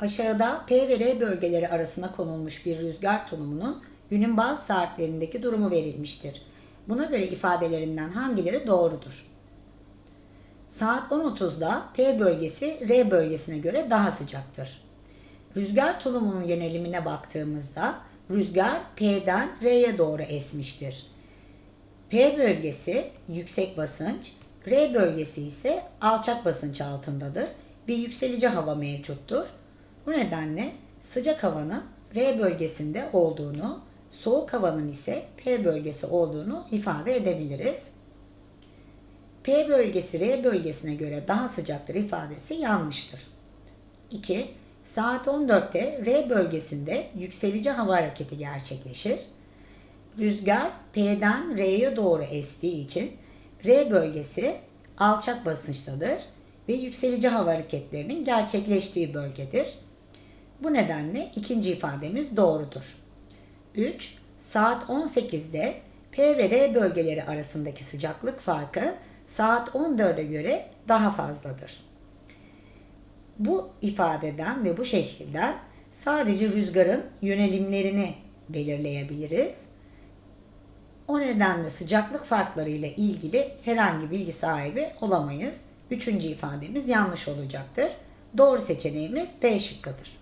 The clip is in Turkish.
Aşağıda P ve R bölgeleri arasına konulmuş bir rüzgar tulumunun günün bazı saatlerindeki durumu verilmiştir. Buna göre ifadelerinden hangileri doğrudur? Saat 10.30'da P bölgesi R bölgesine göre daha sıcaktır. Rüzgar tulumunun yönelimine baktığımızda rüzgar P'den R'ye doğru esmiştir. P bölgesi yüksek basınç, R bölgesi ise alçak basınç altındadır ve yükselici hava mevcuttur. Bu nedenle sıcak havanın R bölgesinde olduğunu, soğuk havanın ise P bölgesi olduğunu ifade edebiliriz. P bölgesi R bölgesine göre daha sıcaktır ifadesi yanlıştır. 2. Saat 14'te R bölgesinde yükselici hava hareketi gerçekleşir. Rüzgar P'den R'ye doğru estiği için R bölgesi alçak basınçtadır ve yükselici hava hareketlerinin gerçekleştiği bölgedir. Bu nedenle ikinci ifademiz doğrudur. 3. Saat 18'de P ve R bölgeleri arasındaki sıcaklık farkı saat 14'e göre daha fazladır. Bu ifadeden ve bu şekilden sadece rüzgarın yönelimlerini belirleyebiliriz. O nedenle sıcaklık farkları ile ilgili herhangi bilgi sahibi olamayız. Üçüncü ifademiz yanlış olacaktır. Doğru seçeneğimiz B şıkkıdır.